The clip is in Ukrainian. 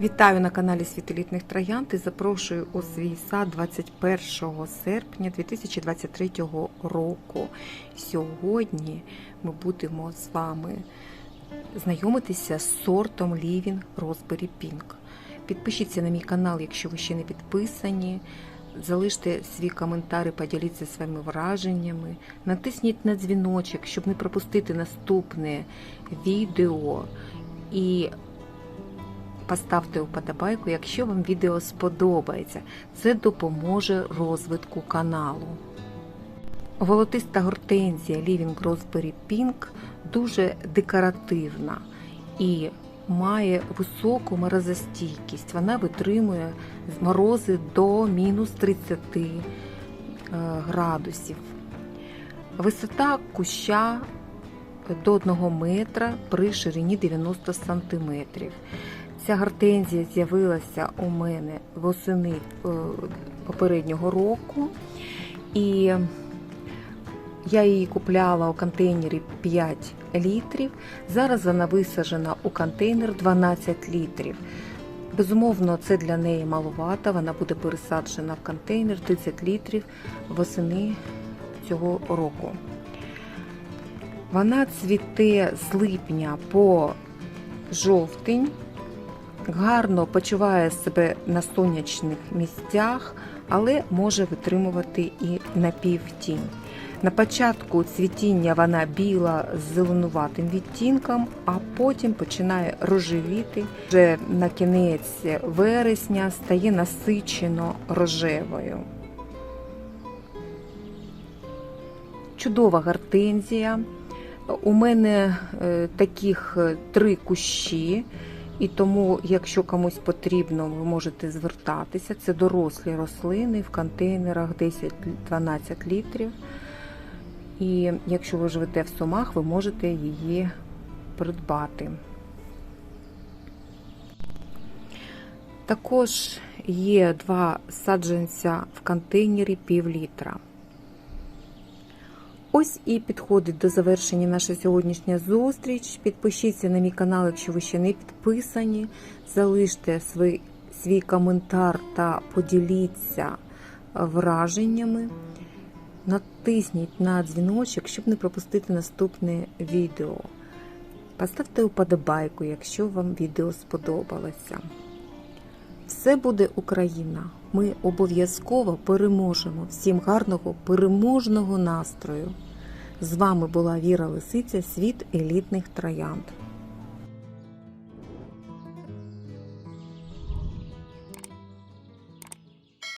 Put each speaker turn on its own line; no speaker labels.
Вітаю на каналі Світолітних Троянд і запрошую у свій сад 21 серпня 2023 року. Сьогодні ми будемо з вами знайомитися з сортом Living Raspberry Pink. Підпишіться на мій канал, якщо ви ще не підписані. Залиште свій коментар і поділіться своїми враженнями. Натисніть на дзвіночок, щоб не пропустити наступне відео. І Поставте вподобайку, якщо вам відео сподобається. Це допоможе розвитку каналу. Волотиста гортензія Living Raspberry Pink дуже декоративна і має високу морозостійкість. Вона витримує морози до мінус 30 е, градусів. Висота куща до 1 метра при ширині 90 сантиметрів. Ця гортензія з'явилася у мене восени е, попереднього року, і я її купляла у контейнері 5 літрів. Зараз вона висаджена у контейнер 12 літрів. Безумовно, це для неї маловато. Вона буде пересаджена в контейнер 30 літрів восени цього року. Вона цвіте з липня по жовтень гарно почуває себе на сонячних місцях, але може витримувати і напівтінь. На початку цвітіння вона біла з зеленуватим відтінком, а потім починає рожевіти. Вже на кінець вересня стає насичено рожевою. Чудова гортензія. У мене е, таких е, три кущі. І тому, якщо комусь потрібно, ви можете звертатися. Це дорослі рослини в контейнерах 10-12 літрів. І якщо ви живете в Сумах, ви можете її придбати. Також є два саджанця в контейнері пів літра. Ось і підходить до завершення наша сьогоднішня зустріч. Підпишіться на мій канал, якщо ви ще не підписані. Залиште свій, свій коментар та поділіться враженнями. Натисніть на дзвіночок, щоб не пропустити наступне відео. Поставте вподобайку, якщо вам відео сподобалося. Все буде Україна! Ми обов'язково переможемо. Всім гарного переможного настрою! З вами була Віра Лисиця, світ елітних троянд.